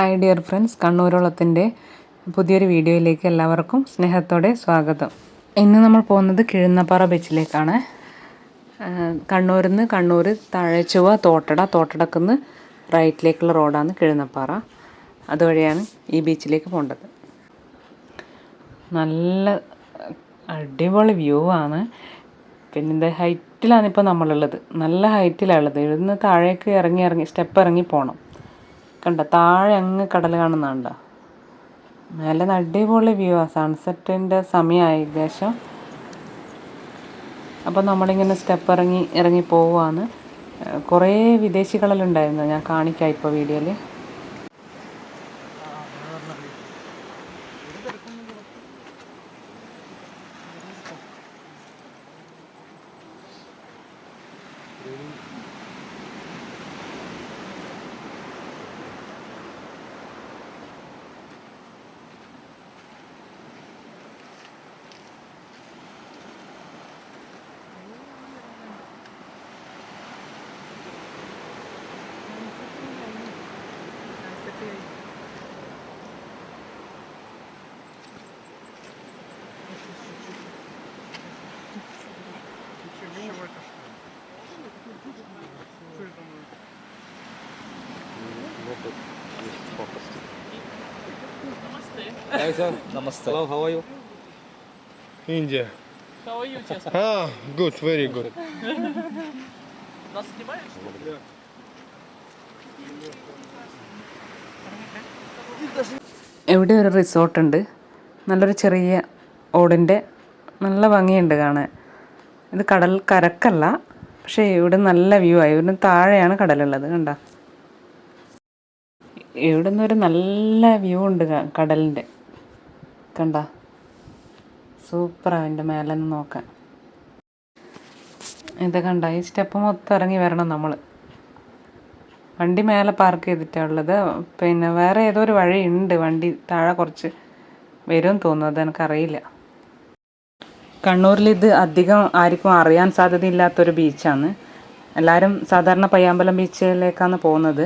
Hi dear friends കണ്ണൂരോളത്തിന്റെ പുതിയൊരു വീഡിയോയിലേക്ക് എല്ലാവർക്കും സ്നേഹത്തോടെ സ്വാഗതം. ഇന്ന് നമ്മൾ പോകുന്നത് കിഴുന്നപ്പാറ ബീച്ചിലേക്കാണ്. കണ്ണൂരിൽ നിന്ന് കണ്ണൂർ താഴെച്ചുവ തോട്ടട തോട്ടടക്കുന്ന് റൈറ്റിലേക്കുള്ള റോഡാണ് കിഴുന്നപ്പാറ. അതുവഴിയാണ് ഈ ബീച്ചിലേക്ക് പോകേണ്ടത്. നല്ല അടിപൊളി വ്യൂ ആണ്. പിന്നെ ഇത് ഹൈറ്റിലാണ് ഇപ്പോൾ നമ്മളുള്ളത്. നല്ല ഹൈറ്റിലാണ് ഉള്ളത്. ഇവിടുന്ന് താഴേക്ക് ഇറങ്ങി ഇറങ്ങി സ്റ്റെപ്പ് ഇറങ്ങി പോകണം കണ്ട? താഴെ അങ്ങ് കടൽ കാണുന്നുണ്ട? നല്ല അടിപൊളി വ്യൂ ആ. സൺസെറ്റിന്റെ സമയമായി ഏകദേശം. അപ്പോൾ നമ്മളിങ്ങനെ സ്റ്റെപ്പ് ഇറങ്ങി ഇറങ്ങി പോവുകയാണ് കുറേ വിദേശികളെല്ലാം ഉണ്ടായിരുന്നു. ഞാൻ കാണിക്കാം ഇപ്പോൾ വീഡിയോയിൽ Hi sir. Namaste. Hello, how are you? Индия. How are you, честно? Ah, good, very good. Нас снимаешь? ഇവിടെ ഒരു റിസോർട്ടുണ്ട് നല്ലൊരു ചെറിയ ഓടിന്റെ നല്ല ഭംഗിയുണ്ട് കാണാൻ. ഇത് കടൽ കരക്കല്ല പക്ഷേ ഇവിടെ നല്ല വ്യൂ ആയി ഇവിടെ താഴെയാണ് കടലുള്ളത് കണ്ട? ഇവിടെ നിന്ന് ഒരു നല്ല വ്യൂ ഉണ്ട് കടലിന്റെ. കണ്ട? സൂപ്പറാണ് അതിന്റെ മേലെ നോക്കാൻ. ഇത് കണ്ട? ഈ സ്റ്റെപ്പ് മൊത്തം ഇറങ്ങി വരണം നമ്മൾ വണ്ടി മേലെ പാർക്ക് ചെയ്തിട്ടാണ് ഉള്ളത്. പിന്നെ വേറെ ഏതോ ഒരു വഴി ഉണ്ട് വണ്ടി താഴെ കുറച്ച് വരും തോന്നുന്നത് എനിക്കറിയില്ല. കണ്ണൂരിൽ ഇത് അധികം ആർക്കും അറിയാൻ സാധ്യതയില്ലാത്തൊരു ബീച്ചാണ് എല്ലാവരും സാധാരണ പയ്യാമ്പലം ബീച്ചിലേക്കാണ് പോകുന്നത്.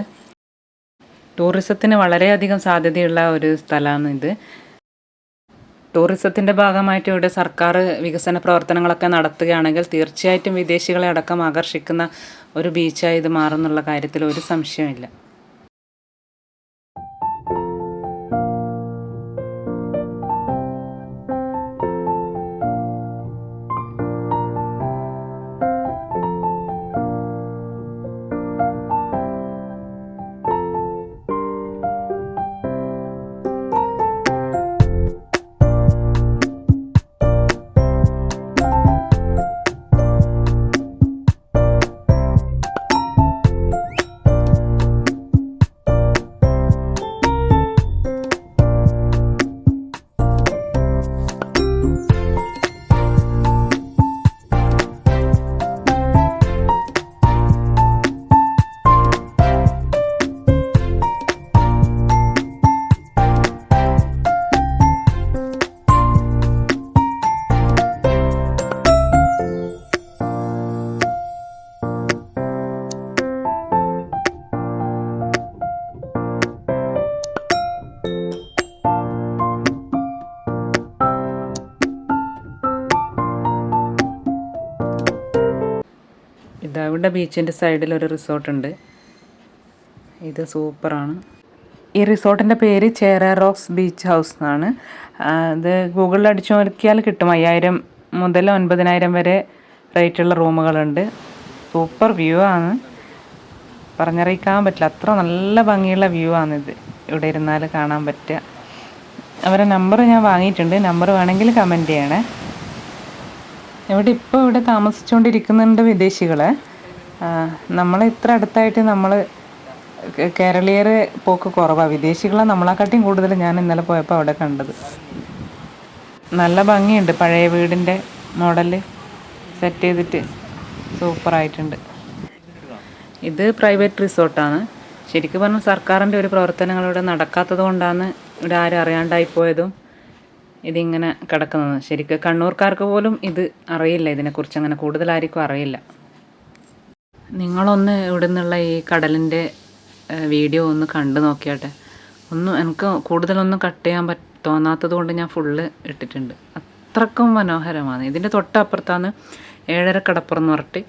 ടൂറിസത്തിന് വളരെയധികം സാധ്യതയുള്ള ഒരു സ്ഥലമാണ് ഇത്. ടൂറിസത്തിന്റെ ഭാഗമായിട്ട് ഇവിടെ സർക്കാർ വികസന പ്രവർത്തനങ്ങളൊക്കെ നടത്തുകയാണെങ്കിൽ തീർച്ചയായിട്ടും വിദേശികളെ അടക്കം ആകർഷിക്കുന്ന ഒരു ബീച്ചായി ഇത് മാറുന്നുള്ള കാര്യത്തിൽ ഒരു സംശയമില്ല ഇവിടെ ബീച്ചിന്റെ സൈഡിൽ ഒരു റിസോർട്ടുണ്ട് ഇത് സൂപ്പറാണ്. ഈ റിസോർട്ടിന്റെ പേര് ചേര റോക്സ് ബീച്ച് ഹൗസ് എന്നാണ്. ഇത് ഗൂഗിളിൽ അടിച്ചു നോക്കിയാൽ കിട്ടും. അയ്യായിരം മുതൽ ഒൻപതിനായിരം വരെ റേറ്റുള്ള റൂമുകളുണ്ട്. സൂപ്പർ വ്യൂ ആണ്. പറഞ്ഞറിയിക്കാൻ പറ്റില്ല. അത്ര നല്ല ഭംഗിയുള്ള വ്യൂ ആണിത് ഇവിടെ ഇരുന്നാൽ കാണാൻ പറ്റുക. അവരെ നമ്പർ ഞാൻ വാങ്ങിയിട്ടുണ്ട്. നമ്പർ വേണമെങ്കിൽ കമന്റ് ചെയ്യണേ. ഇവിടെ ഇപ്പോൾ ഇവിടെ താമസിച്ചുകൊണ്ടിരിക്കുന്നുണ്ട് വിദേശികൾ നമ്മളെ ഇത്ര അടുത്തായിട്ട് നമ്മൾ കേരളീയർ പോക്ക് കുറവാണ് വിദേശികളെ നമ്മളെക്കാട്ടിയും കൂടുതൽ ഞാൻ ഇന്നലെ പോയപ്പോൾ അവിടെ കണ്ടത്. നല്ല ഭംഗിയുണ്ട്. പഴയ വീടിന്റെ മോഡൽ സെറ്റ് ചെയ്തിട്ട് സൂപ്പറായിട്ടുണ്ട്. ഇത് പ്രൈവറ്റ് റിസോർട്ടാണ്. ശരിക്കും പറഞ്ഞാൽ സർക്കാരിന്റെ ഒരു പ്രവർത്തനങ്ങൾ ഇവിടെ നടക്കാത്തത് കൊണ്ടാണ് ഇവിടെ ആരും അറിയാണ്ടായി പോയതും ഇതിങ്ങനെ കിടക്കുന്നത്. ശരിക്കും കണ്ണൂർക്കാർക്ക് പോലും ഇത് അറിയില്ല. ഇതിനെക്കുറിച്ച് അങ്ങനെ കൂടുതലായിരിക്കും അറിയില്ല. നിങ്ങളൊന്ന് ഇവിടെ നിന്നുള്ള ഈ കടലിന്റെ വീഡിയോ ഒന്ന് കണ്ടു നോക്കിയാട്ടെ. ഒന്നും എനിക്ക് കൂടുതലൊന്നും കട്ട് ചെയ്യാൻ പറ്റ തോന്നാത്തത് കൊണ്ട് ഞാൻ ഫുള്ള് ഇട്ടിട്ടുണ്ട്. അത്രക്കും മനോഹരമാണ്. ഇതിന്റെ തൊട്ടപ്പുറത്താണ് ഏഴര കടപ്പുറം എന്ന് പറഞ്ഞിട്ട്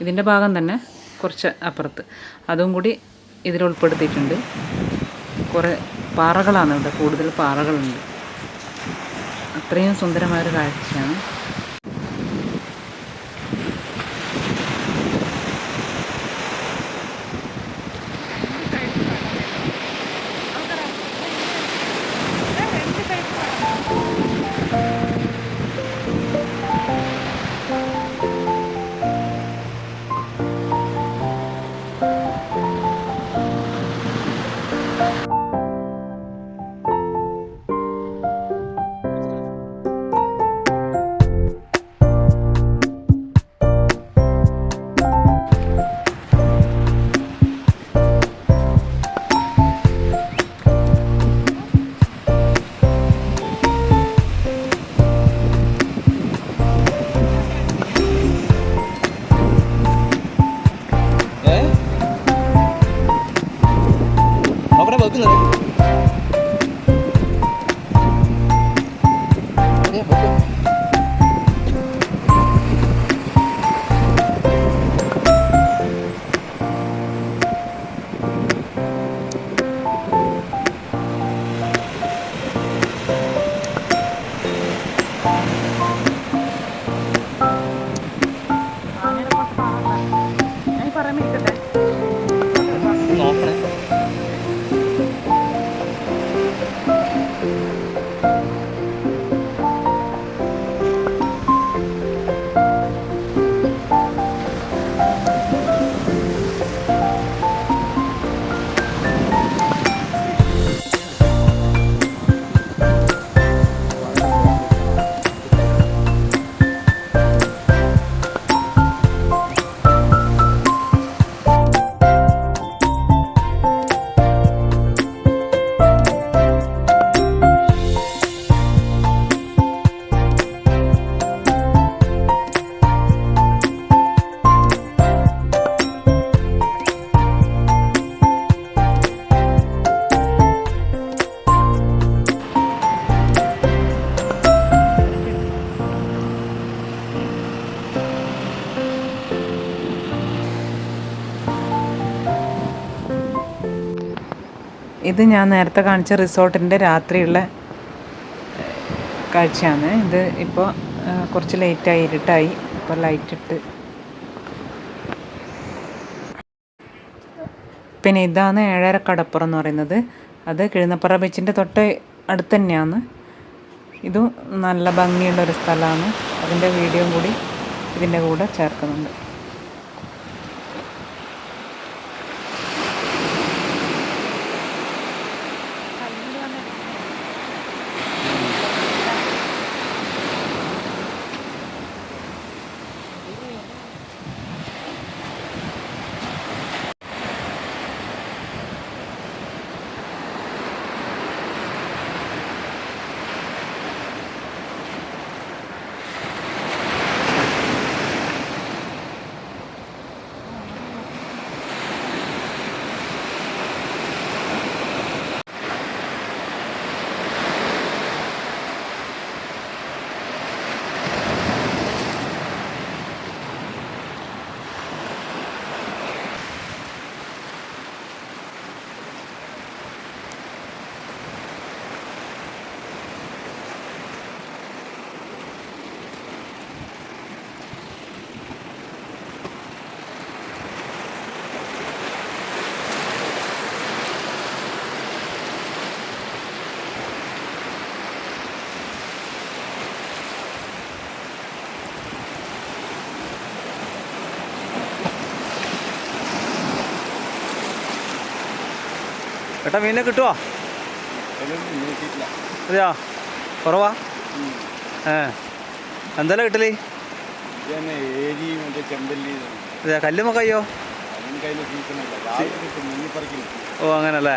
ഇതിന്റെ ഭാഗം തന്നെ കുറച്ച് അപ്പുറത്ത്. അതും കൂടി ഇതിൽ ഉൾപ്പെടുത്തിയിട്ടുണ്ട്. കുറേ പാറകളാണ് ഇവിടെ. കൂടുതൽ പാറകളുണ്ട്. അത്രയും സുന്ദരമായൊരു കാഴ്ചയാണ്. ഇത് ഞാൻ നേരത്തെ കാണിച്ച റിസോർട്ടിന്റെ രാത്രിയുള്ള കാഴ്ചയാണ്. ഇത് ഇപ്പോൾ കുറച്ച് ലേറ്റായി ഇരുട്ടായി. ഇപ്പോൾ ലൈറ്റ് ഇട്ട്. പിന്നെ ഇതാണ് ഏഴര കടപ്പുറം എന്ന് പറയുന്നത്. അത് കിഴുന്നപ്പുറ ബീച്ചിന്റെ തൊട്ട് അടുത്ത് തന്നെയാണ്. ഇതും നല്ല ഭംഗിയുള്ള ഒരു സ്ഥലമാണ്. അതിന്റെ വീഡിയോ കൂടി ഇതിന്റെ കൂടെ ചേർക്കുന്നുണ്ട്. ചേട്ടാ മീനെ കിട്ടുമോ അതെയോ കുറവാ? ഏ. എന്തായാലും കിട്ടൽ? അതെയോ കല്ലുമൊക്കെ അയ്യോ. ഓ അങ്ങനല്ലേ?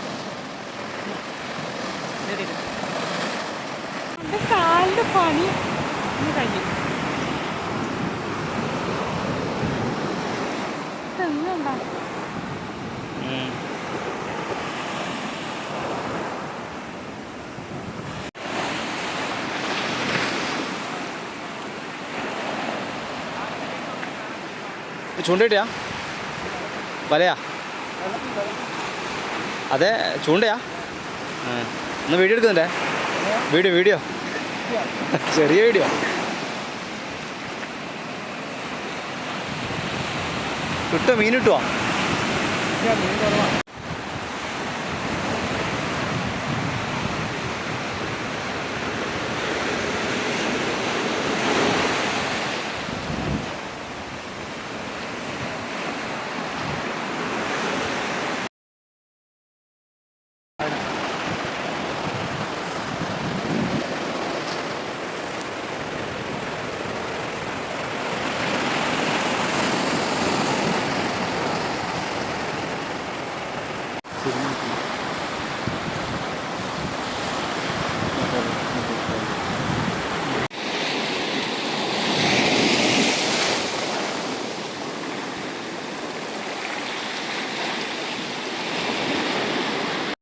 കാലിന്റെ പണി കഴിഞ്ഞു. തെങ്ങുണ്ടോ ചൂണ്ടയിട്ടാ വലയാ? അതെ ചൂണ്ടയാ. ഒന്ന് വീഡിയോ എടുക്കുന്നുണ്ടേ? Video video. ചെറിയ വീഡിയോ കിട്ടുമോ മീൻ കിട്ടുമോ